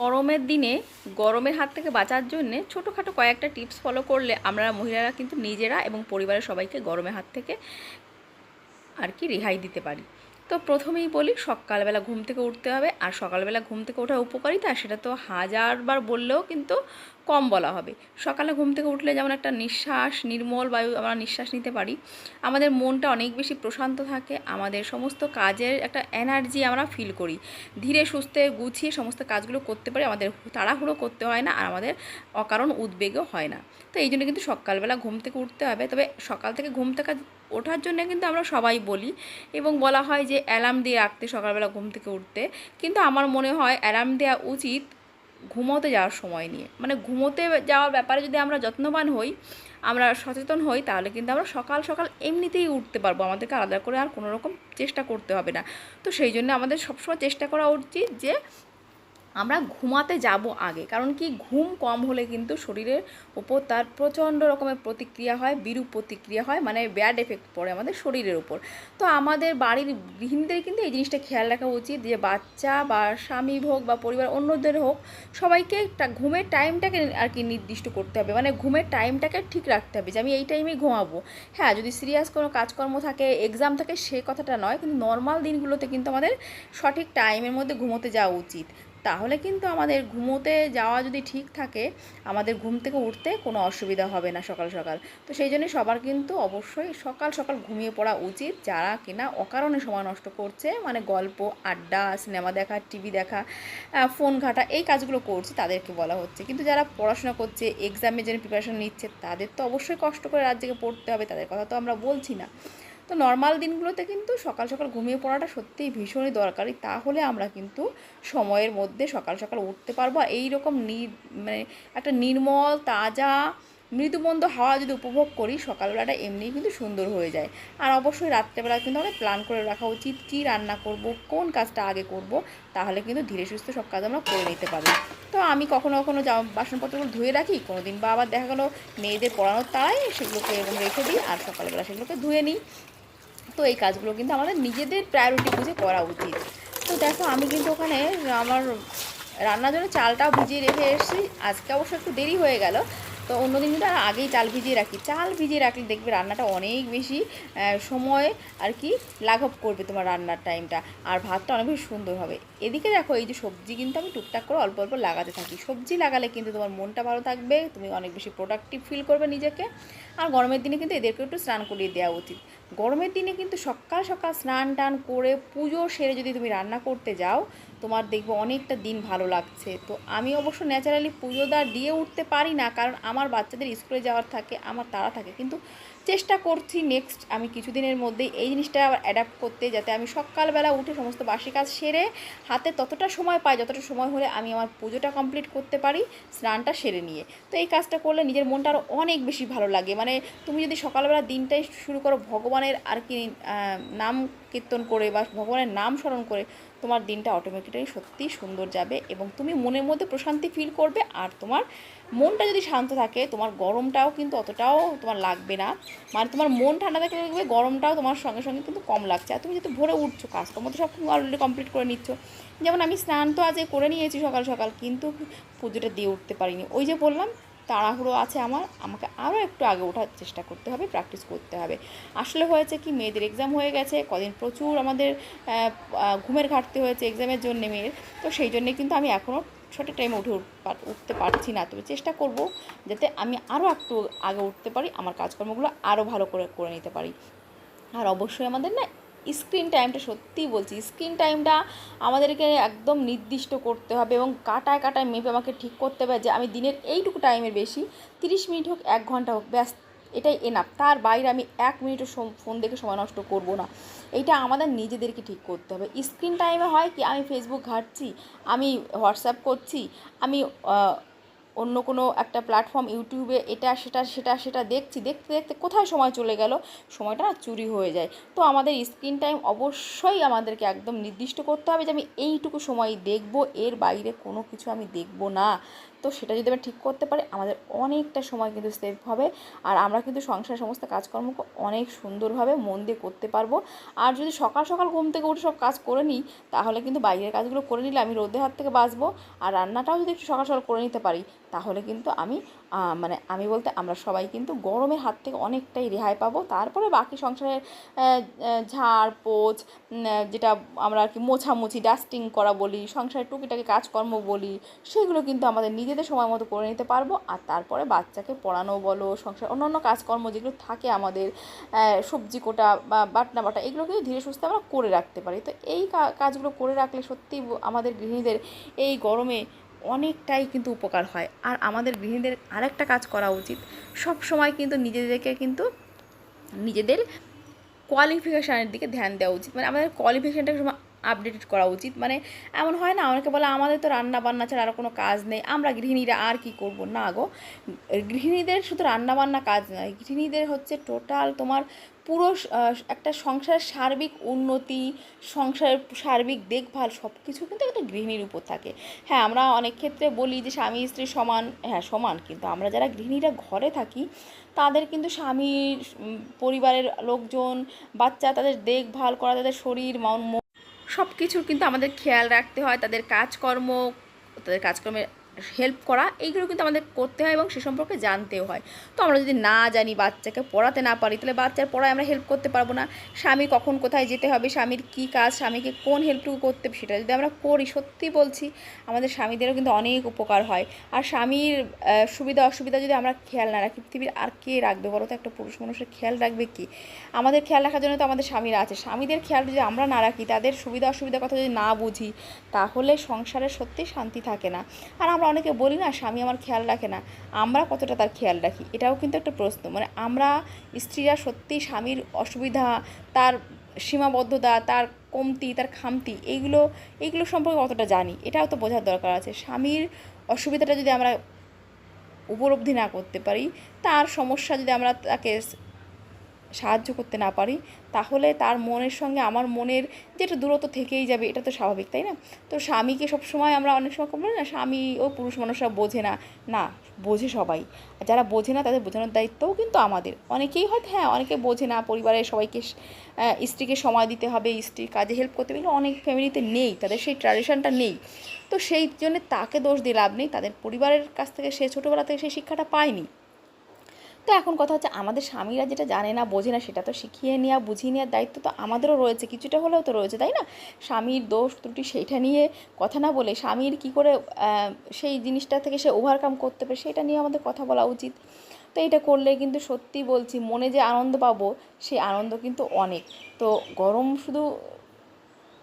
গরমের দিনে, গরমের হাত থেকে বাঁচার জন্য ছোটোখাটো কয়েকটা টিপস ফলো করলে আমরা মহিলারা কিন্তু নিজেরা এবং পরিবারের সবাইকে গরমের হাত থেকে আর কি রেহাই দিতে পারি। তো প্রথমেই বলি সকালবেলা ঘুম থেকে উঠতে হবে। আর সকালবেলা ঘুম থেকে ওঠার উপকারিতা সেটা তো হাজারবার বললেও কিন্তু কম বলা হবে। সকালে ঘুম থেকে উঠলে যেমন একটা নিঃশ্বাস, নির্মল বায়ু আমরা নিঃশ্বাস নিতে পারি। আমাদের মনটা অনেক বেশি প্রশান্ত থাকে। আমাদের সমস্ত কাজের একটা এনার্জি আমরা ফিল করি। ধীরে সুস্থে গুছিয়ে সমস্ত কাজগুলো করতে পারি। আমাদের তাড়াহুড়ো করতে হয় না। আর আমাদের অকারণ উদ্বেগও হয় না। তো এই জন্য কিন্তু সকালবেলা ঘুম থেকে উঠতে হবে। তবে সকাল থেকে ঘুম থেকে ওঠার জন্য কিন্তু আমরা সবাই বলি এবং বলা হয় যে অ্যালার্ম দিয়ে রাখতে সকালবেলা ঘুম থেকে উঠতে। কিন্তু আমার মনে হয় অ্যালার্ম দেওয়া উচিত ঘুমোতে যাওয়ার সময় নিয়ে। মানে ঘুমোতে যাওয়ার ব্যাপারে যদি আমরা যত্নবান হই, আমরা সচেতন হই, তাহলে কিন্তু আমরা সকাল সকাল এমনিতেই উঠতে পারব। আমাদেরকে আলাদা করে আর কোনো রকম চেষ্টা করতে হবে না। তো সেই জন্য আমাদের সবসময় চেষ্টা করা উচিত যে আমরা ঘুমাতে যাব আগে। কারণ কি ঘুম কম হলে কিন্তু শরীরের ওপর তার প্রচণ্ড রকমের প্রতিক্রিয়া হয়, বিরূপ প্রতিক্রিয়া হয় মানে ব্যাড এফেক্ট পড়ে আমাদের শরীরের ওপর। তো আমাদের বাড়ির গৃহিণীদের কিন্তু এই জিনিসটা খেয়াল রাখা উচিত যে বাচ্চা বা স্বামী হোক বা পরিবার অন্যদের হোক, সবাইকে ঘুমের টাইমটাকে আর কি নির্দিষ্ট করতে হবে। মানে ঘুমের টাইমটাকে ঠিক রাখতে হবে যে আমি এই টাইমে ঘুমাবো। হ্যাঁ যদি সিরিয়াস কোনো কাজকর্ম থাকে এক্সাম থাকে সে কথাটা নয়, কিন্তু নর্মাল দিনগুলোতে কিন্তু আমাদের সঠিক টাইমের মধ্যে ঘুমোতে যাওয়া উচিত। তাহলে কিন্তু আমাদের ঘুমোতে যাওয়া যদি ঠিক থাকে, আমাদের ঘুম থেকে উঠতে কোনো অসুবিধা হবে না সকাল সকাল। তো সেই জন্য সবার কিন্তু অবশ্যই সকাল সকাল ঘুমিয়ে পড়া উচিত। যারা কিনা অকারণে সময় নষ্ট করছে মানে গল্প, আড্ডা, সিনেমা দেখা, টিভি দেখা ফোন ঘাটা, এই কাজগুলো করছে, তাদেরকে বলা হচ্ছে। কিন্তু যারা পড়াশোনা করছে এক্সামের জন্য প্রিপারেশন নিচ্ছে, তাদের তো অবশ্যই কষ্ট করে রাত জেগে পড়তে হবে, তাদের কথা তো আমরা বলছি না। তো নর্মাল দিনগুলোতে কিন্তু সকাল সকাল ঘুমিয়ে পড়াটা সত্যিই ভীষণই দরকারি। তাহলে আমরা কিন্তু সময়ের মধ্যে সকাল সকাল উঠতে পারব। এই রকম নি মানে একটা নির্মল, তাজা, মৃদুমন্দ হাওয়া যদি উপভোগ করি, সকালবেলাটা এমনিই কিন্তু সুন্দর হয়ে যায়। আর অবশ্যই রাত্রেবেলা কিন্তু আমাদের প্ল্যান করে রাখা উচিত কী রান্না করব, কোন কাজটা আগে করব, তাহলে কিন্তু ধীরে সুস্থ সব কাজ আমরা করে নিতে পারি। তো আমি কখনো কখনো জামা বাসনপত্রগুলো ধুয়ে রাখি কোনো দিন বা আবার দেখা গেলো মেয়েদের পড়ানোর তাই সেগুলোকে এরকম রেখে দিই, আর সকালবেলা সেগুলোকে ধুয়ে নিই। তো এই কাজগুলো কিন্তু আমাদের নিজেদের প্রায়োরিটি বুঝে করা উচিত। তো দেখো, আমি কিন্তু ওখানে, আমার রান্নার জন্য চালটাও ভিজিয়ে রেখে এসেছি। আজকে অবশ্য একটু দেরি হয়ে গেল। তো অন্যদিন কিন্তু আর আগেই চাল ভিজিয়ে রাখি। চাল ভিজিয়ে রাখলে দেখবে রান্নাটা অনেক বেশি সময় আর কি লাঘব করবে তোমার রান্নার টাইমটা আর ভাতটা অনেক বেশি সুন্দর হবে। এদিকে দেখো, এই যে সবজি কিন্তু আমি টুকটাক করে অল্প অল্প লাগাতে থাকি। সবজি লাগালে কিন্তু তোমার মনটা ভালো থাকবে, তুমি অনেক বেশি প্রোডাক্টিভ ফিল করবে নিজেকে। আর গরমের দিনে কিন্তু এদেরকে একটু স্নান করিয়ে দেওয়া উচিত। গরমের দিনে কিন্তু সকাল সকাল স্নান টান করে পুজো সেরে যদি তুমি রান্না করতে যাও, তোমার দেখবে অনেকটা দিন ভালো লাগছে। তো আমি অবশ্য ন্যাচারালি পুজোদার দিয়ে উঠতে পারি না, কারণ আমার বাচ্চাদের স্কুলে যাওয়ার থাকে, আমার তারা থাকে। কিন্তু চেষ্টা করছি নেক্সট আমি কিছুদিনের মধ্যেই এই জিনিসটা আবার অ্যাডাপ্ট করতে যাতে আমি সকালবেলা উঠে সমস্ত বাসি কাজ সেরে হাতে ততটা সময় পাই, যতটা সময় হলে আমি আমার পুজোটা কমপ্লিট করতে পারি স্নানটা সেরে নিয়ে। তো এই কাজটা করলে নিজের মনটা আরও অনেক বেশি ভালো লাগে। মানে তুমি যদি সকালবেলা দিনটাই শুরু করো ভগবানের আর কি নাম কীর্তন করে বা ভগবানের নাম স্মরণ করে তোমার দিনটা অটোমেটিক্যালি সত্যিই সুন্দর যাবে এবং তুমি মনের মধ্যে প্রশান্তি ফিল করবে আর তোমার মনটা যদি শান্ত থাকে, তোমার গরমটাও কিন্তু অতটাও তোমার লাগবে না। মানে তোমার মন ঠান্ডা থাকলে দেখবে গরমটাও তোমার সঙ্গে সঙ্গে কিন্তু কম লাগছে। আর তুমি যেহেতু ভোরে উঠছো, কাজকর্ম তো সব অলরেডি কমপ্লিট করে নিচ্ছ। যেমন আমি স্নান তো আজকে করে নিয়েছি সকাল সকাল, কিন্তু পুজোটা দিয়ে উঠতে পারিনি। ওই যে বললাম তাড়াহুড়ো আছে আমার, আমাকে আরও একটু আগে ওঠার চেষ্টা করতে হবে প্র্যাকটিস করতে হবে। আসলে হয়েছে কি, মেয়েদের এক্সাম হয়ে গেছে, কদিন প্রচুর আমাদের ঘুমের ঘাটতি হয়েছে এক্সামের জন্য মেয়ের, তো সেই জন্যে কিন্তু আমি এখনও সঠিক টাইমে উঠে উঠতে পারছি না। তবে চেষ্টা করব যাতে আমি আরও একটু আগে উঠতে পারি, আমার কাজকর্মগুলো আরও ভালো করে করে নিতে পারি। আর অবশ্যই আমাদের না স্ক্রিন টাইমটা সত্যিই বলছি, স্ক্রিন টাইমটা আমাদেরকে একদম নির্দিষ্ট করতে হবে এবং কাটায় কাটায় মেপে আমাকে ঠিক করতে হবে যে আমি দিনের এইটুকু টাইমের বেশি, তিরিশ মিনিট হোক, এক ঘণ্টা হোক, ব্যাস, এটাই এনাফ তার বাইরে আমি এক মিনিটও ফোন দেখে সময় নষ্ট করব না। এটা আমাদের নিজেদেরকে ঠিক করতে হবে। স্ক্রিন টাইমে হয় কি, আমি ফেসবুক ঘাঁটছি, আমি হোয়াটসঅ্যাপ করছি, আমি অন্য কোনো একটা প্ল্যাটফর্ম ইউটিউবে এটা, সেটা সেটা সেটা দেখছি, দেখতে দেখতে কোথায় সময় চলে গেল? সময়টা না চুরি হয়ে যায়। তো আমাদের স্ক্রিন টাইম অবশ্যই আমাদেরকে একদম নির্দিষ্ট করতে হবে যে আমি এইটুকু সময় দেখব, এর বাইরে কোনো কিছু আমি দেখব না। তো সেটা যদি আমরা ঠিক করতে পারি, আমাদের অনেকটা সময় কিন্তু সেভ হবে। আর আমরা কিন্তু সংসার সমস্ত কাজকর্মকে অনেক সুন্দরভাবে মন দিয়ে করতে পারব। আর যদি সকাল সকাল ঘুম থেকে উঠে সব কাজ করে নিই, তাহলে কিন্তু বাইরের কাজগুলো করে নিলে আমি রোদের হাত থেকে বাঁচবো। আর রান্নাটাও যদি একটু সকাল সকাল করে নিতে পারি, তাহলে কিন্তু আমি মানে আমি বলতে আমরা সবাই কিন্তু গরমের হাত থেকে অনেকটাই রেহাই পাবো। তারপরে বাকি সংসারের ঝাড় পোছ যেটা আমরা আর কি মোছামুছি ডাস্টিং করা বলি, সংসারের টুকিটাকি কাজকর্ম বলি, সেগুলো কিন্তু আমাদের নিজেদের সময় মতো করে নিতে পারব। আর তারপরে বাচ্চাকে পড়ানো বলো সংসার অন্য অন্য কাজকর্ম যেগুলো থাকে আমাদের সবজি কোটা বা বাটনা বাটা, এগুলো কিন্তু ধীরে সুস্থে আমরা করে রাখতে পারি। তো এই কাজগুলো করে রাখলে সত্যি আমাদের গৃহিণীদের এই গরমে অনেকটাই কিন্তু উপকার হয়। আর আমাদের গৃহিণীদের আরেকটা কাজ করা উচিত। সব সময় কিন্তু নিজেদেরকে কিন্তু নিজেদের কোয়ালিফিকেশানের দিকে ধ্যান দেওয়া উচিত। মানে আমাদের কোয়ালিফিকেশানটাকে সময় আপডেটেড করা উচিত। মানে এমন হয় না, অনেকে বলে, আমাদের তো রান্না বান্না ছাড়া আর কোনো কাজ নেই। আমরা গৃহিণীরা আর কি করব? না গো। গৃহিণীদের শুধু রান্না বান্না কাজ নয়, গৃহিণীদের হচ্ছে টোটাল তোমার পুরো একটা সংসারের সার্বিক উন্নতি, সংসারের সার্বিক দেখভাল সব কিছু কিন্তু একটা গৃহিণীর উপর থাকে। হ্যাঁ আমরা অনেক ক্ষেত্রে বলি যে স্বামী, স্ত্রী সমান হ্যাঁ সমান কিন্তু আমরা যারা গৃহিণীরা ঘরে থাকি, তাদের কিন্তু স্বামীর পরিবারের লোকজন, বাচ্চা, তাদের দেখভাল করা, তাদের শরীর, মন সব কিছুর কিন্তু আমাদের খেয়াল রাখতে হয়। তাদের কাজকর্ম, তাদের কাজকর্মের হেল্প করা, এইগুলো কিন্তু আমাদের করতে হয় এবং সে সম্পর্কে জানতেও হয়। তো আমরা যদি না জানি বাচ্চাকে পড়াতে না পারি, তাহলে বাচ্চার পড়ায় আমরা হেল্প করতে পারব না। স্বামী কখন কোথায় যেতে হবে, স্বামীর কী কাজ, স্বামীকে কোন হেল্পটুকু করতে সেটা যদি আমরা করি, সত্যি বলছি, আমাদের স্বামীদেরও কিন্তু অনেক উপকার হয়। আর স্বামীর সুবিধা, অসুবিধা যদি আমরা খেয়াল না রাখি, পৃথিবীর আর কে রাখবে বলো তো? একটা পুরুষ মানুষের খেয়াল রাখবে কি? আমাদের খেয়াল রাখার জন্য তো আমাদের স্বামীরা আছে। স্বামীদের খেয়াল যদি আমরা না রাখি, তাদের সুবিধা, অসুবিধার কথা যদি না বুঝি, তাহলে সংসারে সত্যি শান্তি থাকে না। আর আমরা অনেকে বলি না, স্বামী আমার খেয়াল রাখে না। আমরা কতটা তার খেয়াল রাখি? এটাও কিন্তু একটা প্রশ্ন। মানে আমরা স্ত্রীরা সত্যি স্বামীর অসুবিধা, তার সীমাবদ্ধতা, তার কমতি, তার খামতি এইগুলো এইগুলো সম্পর্কে কতটা জানি। এটাও তো বোঝার দরকার আছে। স্বামীর অসুবিধাটা যদি আমরা উপলব্ধি না করতে পারি, তার সমস্যা যদি আমরা তাকে সাহায্য করতে না পারি, তাহলে তার মনের সঙ্গে আমার মনের যেটা দূরত্ব থেকেই যাবে, এটা তো স্বাভাবিক, তাই না? তো স্বামীকে সবসময় আমরা অনেক সময় বলি না, স্বামী ও পুরুষ মানুষরা বোঝে না। না, বোঝে সবাই। যারা বোঝে না, তাদের বোঝানোর দায়িত্বও কিন্তু আমাদের। অনেকেই হয়তো হ্যাঁ অনেকে বোঝে না, পরিবারের সবাইকে স্ত্রীকে সময় দিতে হবে স্ত্রীর কাজে হেল্প করতে হবে অনেক ফ্যামিলিতে নেই, তাদের সেই ট্র্যাডিশনটা নেই। তো সেই জন্য তাকে দোষ দিয়ে লাভ নেই, তাদের পরিবারের কাছ থেকে সে ছোটোবেলা থেকে সেই শিক্ষাটা পায়নি। তো এখন কথা হচ্ছে আমাদের স্বামীরা যেটা জানে না, বোঝে না, সেটা তো শিখিয়ে নেওয়া বুঝিয়ে নেওয়ার দায়িত্ব তো আমাদেরও রয়েছে। কিছুটা হলেও তো রয়েছে, তাই না? স্বামীর দোষ ত্রুটি সেইটা নিয়ে কথা না বলে স্বামীর কী করে সেই জিনিসটা থেকে সে ওভারকাম করতে পারে সেটা নিয়ে আমাদের কথা বলা উচিত। তো এটা করলে কিন্তু সত্যি বলছি, মনে যে আনন্দ পাবো, সেই আনন্দ কিন্তু অনেক। তো গরম শুধু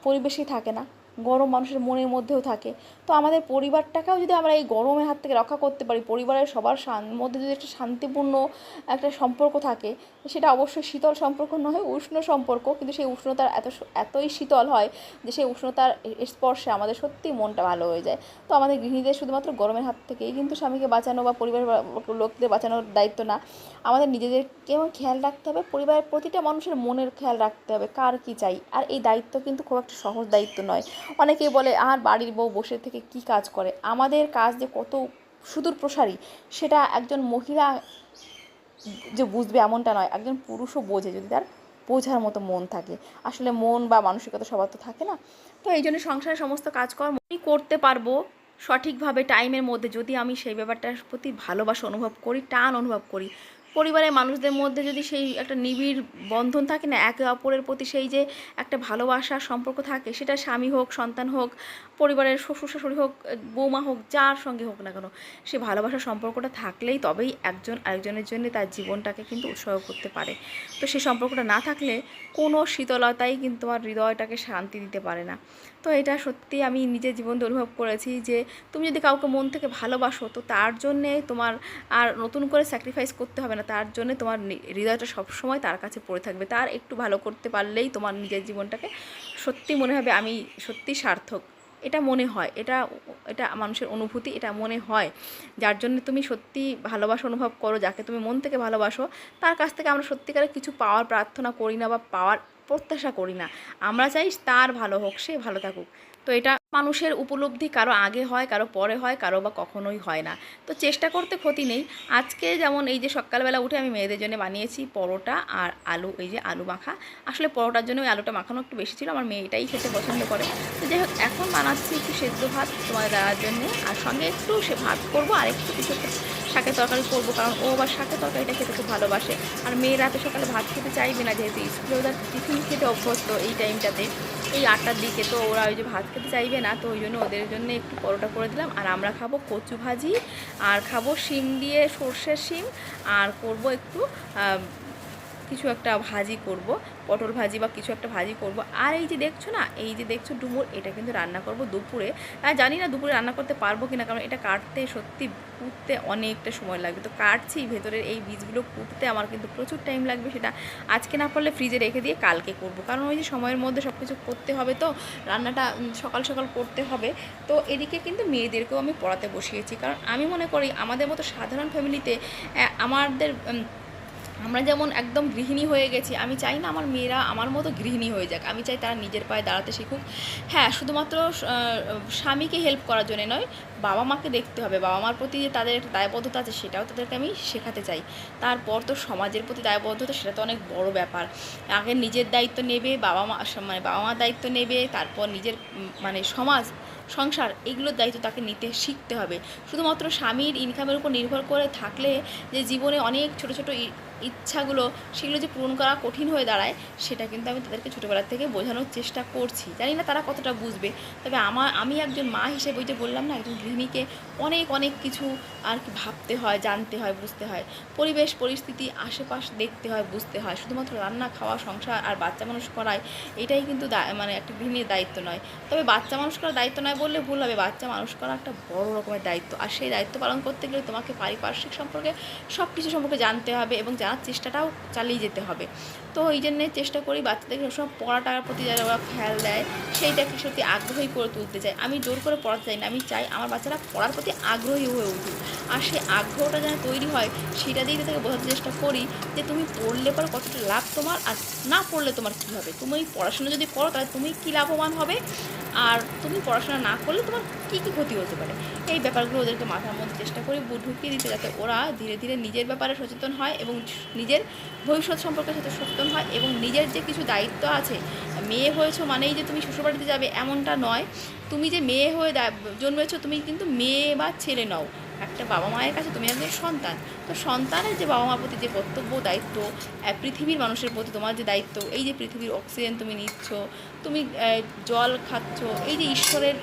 পরিবেশেই থাকে না। গরম মানুষের মনের মধ্যেও থাকে। তো আমাদের পরিবারটাকেও যদি আমরা এই গরমের হাত থেকে রক্ষা করতে পারি, পরিবারের সবার মধ্যে যদি একটা শান্তিপূর্ণ একটা সম্পর্ক থাকে, সেটা অবশ্যই শীতল সম্পর্ক নয়, উষ্ণ সম্পর্ক। কিন্তু সেই উষ্ণতার এত এতই শীতল হয় যে সেই উষ্ণতার স্পর্শে আমাদের সত্যি মনটা ভালো হয়ে যায়। তো আমাদের গৃহিণীদের শুধুমাত্র গরমের হাত থেকেই কিন্তু স্বামীকে বাঁচানো বা পরিবারের লোকদের বাঁচানোর দায়িত্ব না। আমাদের নিজেদেরকেও খেয়াল রাখতে হবে, পরিবারের প্রতিটা মানুষের মনের খেয়াল রাখতে হবে, কার কী চাই? আর এই দায়িত্ব কিন্তু খুব একটা সহজ দায়িত্ব নয়। অনেকেই বলে, আর বাড়ির বউ বসে থেকে কি কাজ করে? আমাদের কাজ যে কত সুদূর প্রসারী, সেটা একজন মহিলা যে বুঝবে এমনটা নয়, একজন পুরুষও বোঝে যদি তার বোঝার মতো মন থাকে। আসলে মন বা মানসিকতা সবার তো থাকে না। তো এই জন্য সংসারের সমস্ত কাজকর্ম আমি করতে পারব সঠিকভাবে টাইমের মধ্যে। যদি আমি সেই ব্যাপারটার প্রতি ভালোবাসা অনুভব করি, টান অনুভব করি পরিবারের মানুষদের মধ্যে যদি সেই একটা নিবিড় বন্ধন থাকে না, একে অপরের প্রতি সেই যে একটা ভালোবাসার সম্পর্ক থাকে, সেটা স্বামী হোক, সন্তান হোক, পরিবারের শ্বশুর শাশুড়ি হোক, বৌমা হোক, যার সঙ্গে হোক না কেন সেই ভালোবাসার সম্পর্কটা থাকলেই তবেই একজন আরেকজনের জন্য তার জীবনটাকে কিন্তু উৎসর্গ করতে পারে। তো সেই সম্পর্কটা না থাকলে কোনো শীতলতাই কিন্তু তোমার হৃদয়টাকে শান্তি দিতে পারে না। তো এটা সত্যি আমি নিজের জীবন অনুভব করেছি যে তুমি যদি কাউকে মন থেকে ভালোবাসো, তো তার জন্যে তোমার আর নতুন করে স্যাক্রিফাইস করতে হবে না। তার জন্য তোমার হৃদয়টা সবসময় তার কাছে পড়ে থাকবে। তার একটু ভালো করতে পারলেই তোমার নিজের জীবনটাকে সত্যি মনে হবে আমি সত্যি সার্থক। এটা মনে হয়, এটা এটা মানুষের অনুভূতি, এটা মনে হয়। যার জন্য তুমি সত্যি ভালোবাসা অনুভব করো, যাকে তুমি মন থেকে ভালোবাসো, তার কাছ থেকে আমরা সত্যিকারের কিছু পাওয়ার প্রার্থনা করি না বা পাওয়ার প্রত্যাশা করি না। আমরা চাই তার ভালো হোক সে ভালো থাকুক। তো এটা মানুষের উপলব্ধি কারও আগে হয়, কারও পরে হয়, কারও বা কখনোই হয় না। তো চেষ্টা করতে ক্ষতি নেই। আজকে যেমন এই যে সকালবেলা উঠে আমি মেয়েদের জন্য বানিয়েছি পরোটা আর আলু, এই যে আলু মাখা। আসলে পরোটার জন্য ওই আলুটা মাখানো একটু বেশি ছিল, আমার মেয়ে এটাই খেতে পছন্দ করে। তো যাই হোক, এখন বানাচ্ছি একটু সেদ্ধ ভাত তোমার দেওয়ার জন্যে। আর সঙ্গে একটু সে ভাত করব, আর একটু কিছু শাকের তরকারি করব, কারণ ও আবার শাকের তরকারিটা খেতে খুব ভালোবাসে। আর মেয়েরা তো সকালে ভাত খেতে চাইবে না, যেহেতু স্কুলে ওদের টিফিন খেতে অভ্যস্ত এই টাইমটাতে। এই আটটার দিকে, তো ওরা ওই যে ভাত খেতে চাইবে না, তো ওই জন্য ওদের জন্য একটু পরোটা করে দিলাম। আর আমরা খাব কচু ভাজি, আর খাব শিম দিয়ে সর্ষের শিম, আর করব একটু কিছু একটা ভাজি করব, পটল ভাজি বা কিছু একটা ভাজি করব। আর এই যে দেখছ না, এই যে দেখছ ডুমুর, এটা কিন্তু রান্না করব দুপুরে। আর জানি না দুপুরে রান্না করতে পারব কিনা, কারণ এটা কাটতে সত্যি কুটতে অনেকটা সময় লাগবে। তো কাটছি, ভেতরের এই বীজগুলো কুটতে আমার কিন্তু প্রচুর টাইম লাগবে সেটা আজকে না পারলে ফ্রিজে রেখে দিয়ে কালকে করব। কারণ ওই যে সময়ের মধ্যে সব কিছু করতে হবে তো, রান্নাটা সকাল সকাল করতে হবে। তো এদিকে কিন্তু মেয়েদেরকেও আমি পড়াতে বসিয়েছি। কারণ আমি মনে করি আমাদের মতো সাধারণ ফ্যামিলিতে আমাদের আমরা যেমন একদম গৃহিণী হয়ে গেছি, আমি চাই না আমার মেয়েরা আমার মতো গৃহিণী হয়ে যাক। আমি চাই তারা নিজের পায়ে দাঁড়াতে শিখুক। হ্যাঁ শুধুমাত্র স্বামীকে হেল্প করার জন্য নয়, বাবা মাকে দেখতে হবে। বাবা মার প্রতি যে তাদের একটা দায়বদ্ধতা আছে, সেটাও তাদেরকে আমি শেখাতে চাই। তারপর তো সমাজের প্রতি দায়বদ্ধতা, সেটা তো অনেক বড় ব্যাপার। আগে নিজের দায়িত্ব নেবে, বাবা মা মানে বাবা মার দায়িত্ব নেবে, তারপর নিজের মানে সমাজ, সংসার, এগুলোর দায়িত্ব তাকে নিতে শিখতে হবে। শুধুমাত্র স্বামীর ইনকামের উপর নির্ভর করে থাকলে যে জীবনে অনেক ছোট ছোট ইচ্ছাগুলো, সেগুলো যে পূরণ করা কঠিন হয়ে দাঁড়ায়, সেটা কিন্তু আমি তাদেরকে ছোটোবেলার থেকে বোঝানোর চেষ্টা করছি। জানি না তারা কতটা বুঝবে, তবে আমার আমি একজন মা হিসেবে ওই যে বললাম না, একজন গৃহিণীকে অনেক অনেক কিছু আর কি ভাবতে হয়, জানতে হয়, বুঝতে হয়। পরিবেশ, পরিস্থিতি, আশেপাশ দেখতে হয়, বুঝতে হয়। শুধুমাত্র রান্না, খাওয়া, সংসার আর বাচ্চা মানুষ করায় এটাই কিন্তু মানে একটা গৃহিণীর দায়িত্ব নয়। তবে বাচ্চা মানুষ করার দায়িত্ব নয় বললে ভুল হবে। বাচ্চা মানুষ করা একটা বড় রকমের দায়িত্ব। আর সেই দায়িত্ব পালন করতে গেলে তোমাকে পারিপার্শ্বিক সম্পর্কে সব কিছু সম্পর্কে জানতে হবে এবং জানার চেষ্টাটাও চালিয়ে যেতে হবে। তো এই জন্যে চেষ্টা করি বাচ্চাদেরকে সবসময় পড়াটার প্রতি যারা ওরা খেয়াল দেয় সেইটাকে সত্যি আগ্রহী করে তুলতে চাই। আমি জোর করে পড়াতে চাই না। আমি চাই আমার বাচ্চারা পড়ার প্রতি আগ্রহী হয়ে উঠুক। আর সেই আগ্রহটা যেন তৈরি হয়, সেটা দিয়েই তাদেরকে বোঝাতে চেষ্টা করি যে তুমি পড়লে পর কতটা লাভ তোমার আর না পড়লে তোমার কী হবে? তুমি পড়াশোনা যদি করো তাহলে তুমি কী লাভবান হবে? আর তুমি পড়াশোনা না করলে তোমার কী কী ক্ষতি হতে পারে? এই ব্যাপারগুলো ওদেরকে মাথার মধ্যে চেষ্টা করি ঢুকিয়ে দিতে যাতে ওরা ধীরে ধীরে নিজের ব্যাপারে সচেতন হয় এবং নিজের ভবিষ্যৎ সম্পর্কে সাথে সচেতন হয় এবং নিজের যে কিছু দায়িত্ব আছে, মেয়ে হয়েছো মানেই যে তুমি শ্বশুরবাড়িতে যাবে এমনটা নয়। তুমি যে মেয়ে হয়ে জন্মেছো তুমি কিন্তু মেয়ে বা ছেলে নও। একটা বাবা মায়ের কাছে তুমি একজন সন্তান তো সন্তানের যে বাবা মার প্রতি যে কর্তব্য দায়িত্ব পৃথিবীর মানুষের প্রতি তোমার যে দায়িত্ব, এই যে পৃথিবীর অক্সিজেন তুমি নিচ্ছ, তুমি জল খাচ্ছ, এই যে ঈশ্বরের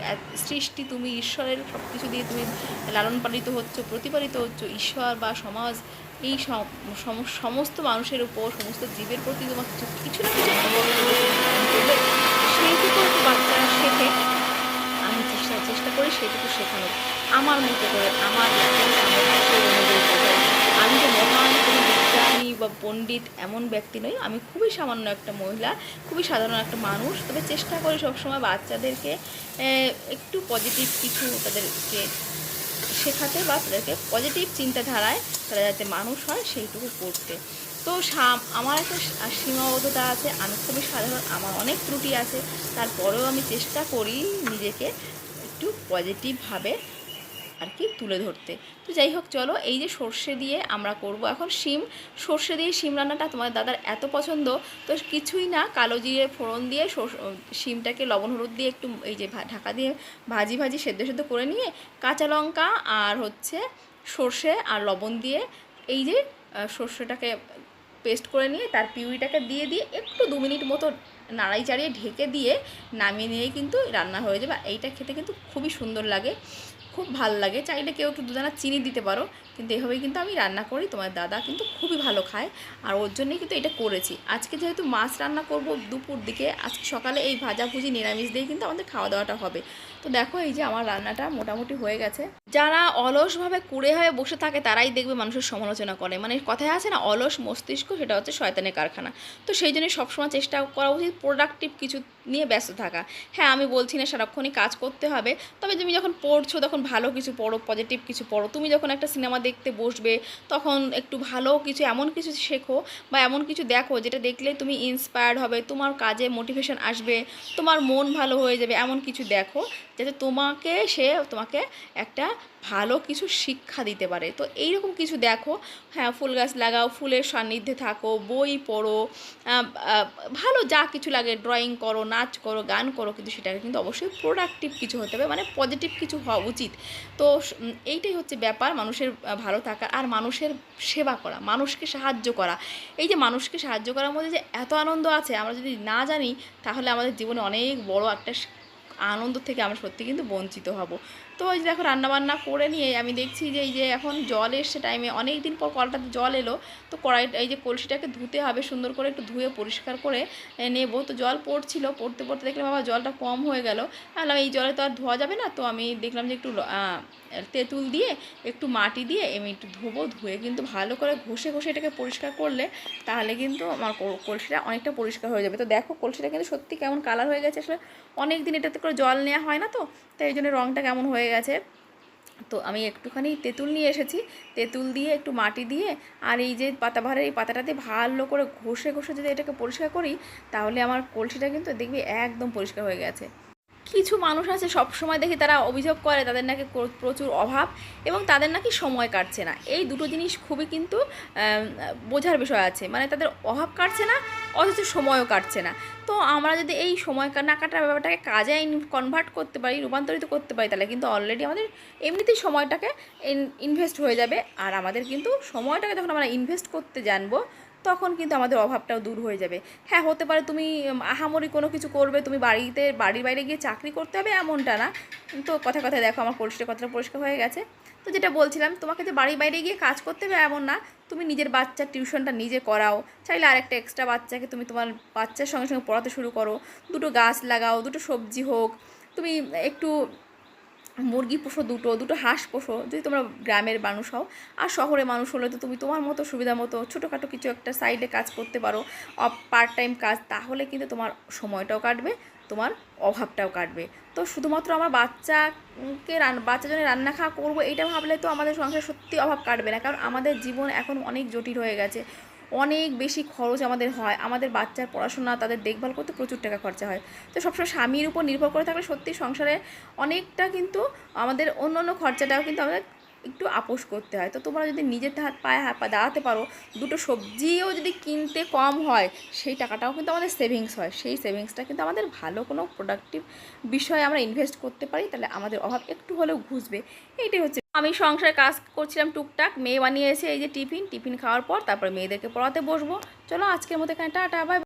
সৃষ্টি তুমি, ঈশ্বরের সব কিছু দিয়ে তুমি লালন পালিত হচ্ছ, প্রতিপালিত হচ্ছ, ঈশ্বর বা সমাজ, এই সম- সম- সমস্ত মানুষের উপর, সমস্ত জীবের প্রতি তোমার কিছু কিছু না কিছু অবদান করবে। সেইটুকু একটু বাচ্চারা শেখে আমি চেষ্টা চেষ্টা করি সেটুকু শেখানো। আমার মতো করে আমার। আমি যে মহান কোনো বিজ্ঞানী বা পণ্ডিত এমন ব্যক্তি নই, আমি খুবই সামান্য একটা মহিলা, খুবই সাধারণ একটা মানুষ। তবে চেষ্টা করি সবসময় বাচ্চাদেরকে একটু পজিটিভ কিছু তাদেরকে শেখাতে বা তাদেরকে পজিটিভ চিন্তাধারায় তারা যাতে মানুষ হয় সেইটুকু করতে। তো আমার একটা সীমাবদ্ধতা আছে। আমি খুবই সাধারণ, আমার অনেক ত্রুটি আছে। তারপরেও আমি চেষ্টা করি নিজেকে একটু পজিটিভভাবে আর কি তুলে ধরতে। তো যাই হোক, চলো এই যে সর্ষে দিয়ে আমরা করব। এখন শিম, সর্ষে দিয়ে শিম রান্নাটা তোমার দাদার এত পছন্দ, তো কিছুই না, কালো জিরে ফোড়ন দিয়ে শিমটাকে লবণ হলুদ দিয়ে একটু এই যে ঢাকা দিয়ে ভাজি ভাজি সেদ্ধ সেদ্ধ করে নিয়ে কাঁচা লঙ্কা আর হচ্ছে সর্ষে আর লবণ দিয়ে এই যে সর্ষেটাকে পেস্ট করে নিয়ে তার পিউরিটাকে দিয়ে দিয়ে একটু দু মিনিট মতো নাড়াই চাড়িয়ে ঢেকে দিয়ে নামিয়ে নিয়ে কিন্তু রান্না হয়ে যাবে। এইটা খেতে কিন্তু খুবই সুন্দর লাগে, খুব ভালো লাগে। চাইলে কেউ একটু দুদানা চিনি দিতে পারো কিন্তু এভাবেই কিন্তু আমি রান্না করি, তোমার দাদা কিন্তু খুবই ভালো খায়, আর ওর জন্যই কিন্তু এটা করেছি। আজকে যেহেতু মাছ রান্না করব দুপুর দিকে, আজকে সকালে এই ভাজাভুজি, নিরামিষ দিয়েই কিন্তু আমাদের খাওয়া দাওয়াটা হবে। তো দেখো এই যে আমার রান্নাটা মোটামুটি হয়ে গেছে। যারা অলসভাবে কুড়ে হয়ে বসে থাকে, তারাই দেখবে মানুষের সমালোচনা করে। মানে কথায় আছে না, অলস মস্তিষ্ক, সেটা হচ্ছে শয়তানের কারখানা। তো সেই জন্য সবসময় চেষ্টা করা উচিত প্রোডাক্টিভ কিছু নিয়ে ব্যস্ত থাকা। হ্যাঁ আমি বলছি না সারাক্ষণই কাজ করতে হবে, তবে তুমি যখন পড়ছো, তখন ভালো কিছু পড়ো পজিটিভ কিছু পড়ো। তুমি যখন একটা সিনেমা দেখতে বসবে, তখন একটু ভালো কিছু, এমন কিছু শেখো বা এমন কিছু দেখো যেটা দেখলে তুমি ইন্সপায়ার্ড হবে, তোমার কাজে মোটিভেশন আসবে, তোমার মন ভালো হয়ে যাবে, এমন কিছু দেখো। যাতে তোমাকে সে তোমাকে একটা ভালো কিছু শিক্ষা দিতে পারে। তো এইরকম কিছু দেখো। হ্যাঁ ফুল গাছ লাগাও, ফুলের সান্নিধ্যে থাকো, বই পড়ো ভালো যা কিছু লাগে ড্রয়িং করো, নাচ করো, গান করো, কিন্তু সেটাকে কিন্তু অবশ্যই প্রোডাক্টিভ কিছু হতে হবে মানে পজিটিভ কিছু হওয়া উচিত। তো এইটাই হচ্ছে ব্যাপার, মানুষের ভালো থাকা আর মানুষের সেবা করা, মানুষকে সাহায্য করা। এই যে মানুষকে সাহায্য করার মধ্যে যে এত আনন্দ আছে, আমরা যদি না জানি, তাহলে আমাদের জীবনে অনেক বড় একটা আনন্দ থেকে আমরা সত্যি কিন্তু বঞ্চিত হব। তো ওই যে দেখো রান্নাবান্না করে নিয়ে আমি দেখছি যে এই যে এখন জল এসছে টাইমে অনেক দিন পর কলটাতে জল এলো, তো কড়াই, এই যে কলসিটাকে ধুতে হবে, সুন্দর করে একটু ধুয়ে পরিষ্কার করে নেব। তো জল পড়ছিল, পড়তে পড়তে দেখলাম বাবা জলটা কম হয়ে গেল। ভাবলাম এই জলে তো আর ধোয়া যাবে না, তো আমি দেখলাম যে একটু তেঁতুল দিয়ে একটু মাটি দিয়ে আমি একটু ধোবো, ধুয়ে কিন্তু ভালো করে ঘষে ঘষে এটাকে পরিষ্কার করলে তাহলে কিন্তু আমার কলসিটা অনেকটা পরিষ্কার হয়ে যাবে। তো দেখো কলসিটা কিন্তু সত্যি কেমন কালার হয়ে গেছে। আসলে অনেক দিন এটাতে করে জল নেওয়া হয় না তো তাই এই জন্য রঙটা কেমন হয়ে গেছে। তো আমি একটুখানি তেঁতুল নিয়ে এসেছি। তেঁতুল দিয়ে একটু মাটি দিয়ে আর এই যে পাতাভারের এই পাতাটাতে ভালো করে ঘষে ঘষে যদি এটাকে পরিষ্কার করি, তাহলে আমার কলসিটা কিন্তু দেখবি একদম পরিষ্কার হয়ে গেছে। কিছু মানুষ আছে সব সময় দেখি তারা অভিযোগ করে তাদের নাকি প্রচুর অভাব এবং তাদের নাকি সময় কাটছে না। এই দুটো জিনিস খুবই কিন্তু বোঝার বিষয় আছে। মানে তাদের অভাব কাটছে না, অথচ সময়ও কাটছে না। তো আমরা যদি এই সময় না কাটার ব্যাপারটাকে কাজে কনভার্ট করতে পারি, রূপান্তরিত করতে পারি, তাহলে কিন্তু অলরেডি আমাদের এমনিতেই সময়টাকে ইনভেস্ট হয়ে যাবে। আর আমাদের কিন্তু সময়টাকে যখন আমরা ইনভেস্ট করতে জানব তখন কিন্তু আমাদের অভাবটাও দূর হয়ে যাবে। হ্যাঁ হতে পারে তুমি আহামরি কোনো কিছু করবে, তুমি বাড়িতে, বাড়ির বাইরে গিয়ে চাকরি করতে হবে এমনটা না। তো কথা কথায় দেখো, আমার পরিষ্কার কথাটা পরিষ্কার হয়ে গেছে। তো যেটা বলছিলাম, তোমাকে যে বাড়ির বাইরে গিয়ে কাজ করতে হবে এমন না, তুমি নিজের বাচ্চার টিউশনটা নিজে করাও। চাইলে আরেকটা এক্সট্রা বাচ্চাকে তুমি তোমার বাচ্চার সঙ্গে সঙ্গে পড়াতে শুরু করো। দুটো গাছ লাগাও, দুটো সবজি হোক, তুমি একটু মুরগি পোষো দুটো দুটো হাঁস পোষো, যদি তোমরা গ্রামের মানুষ হও, আর শহরে মানুষ হলে তো তুমি তোমার মতো সুবিধা মতো ছোটোখাটো কিছু একটা সাইডে কাজ করতে পারো পার্ট টাইম কাজ, তাহলে কিন্তু তোমার সময়টাও কাটবে, তোমার অভাবটাও কাটবে। তো শুধুমাত্র আমার বাচ্চাকে রান বাচ্চার জন্য রান্না খাওয়া করব, এইটা ভাবলে তো আমাদের সংসার সত্যি অভাব কাটবে না, কারণ আমাদের জীবন এখন অনেক জটিল হয়ে গেছে। অনেক বেশি খরচ আমাদের হয়। আমাদের বাচ্চার পড়াশোনা, তাদের দেখভাল করতে প্রচুর টাকা খরচা হয়। তো সবসময় স্বামীর উপর নির্ভর করে থাকলে সত্যি সংসারে অনেকটা কিন্তু আমাদের অন্য অন্য খরচাটাও কিন্তু আমাদের একটু আপোষ করতে হয়। তো তোমরা যদি নিজের হাত পায়ে হাত পা দাঁড়াতে পারো, দুটো সবজিও যদি কিনতে কম হয়, সেই টাকাটাও কিন্তু আমাদের সেভিংস হয়। সেই সেভিংসটা কিন্তু আমাদের ভালো কোনো প্রোডাক্টিভ বিষয়ে আমরা ইনভেস্ট করতে পারি, তাহলে আমাদের অভাব একটু হলেও ঘুষবে। এইটাই হচ্ছে আমি সংসারে কাজ করছিলাম টুকটাক, মেয়ে বানিয়েছে এই যে টিফিন টিফিন খাওয়ার পর তারপরে মেয়েদেরকে পড়াতে বসবো। চলো আজকের মতো এখানে টাটা বাই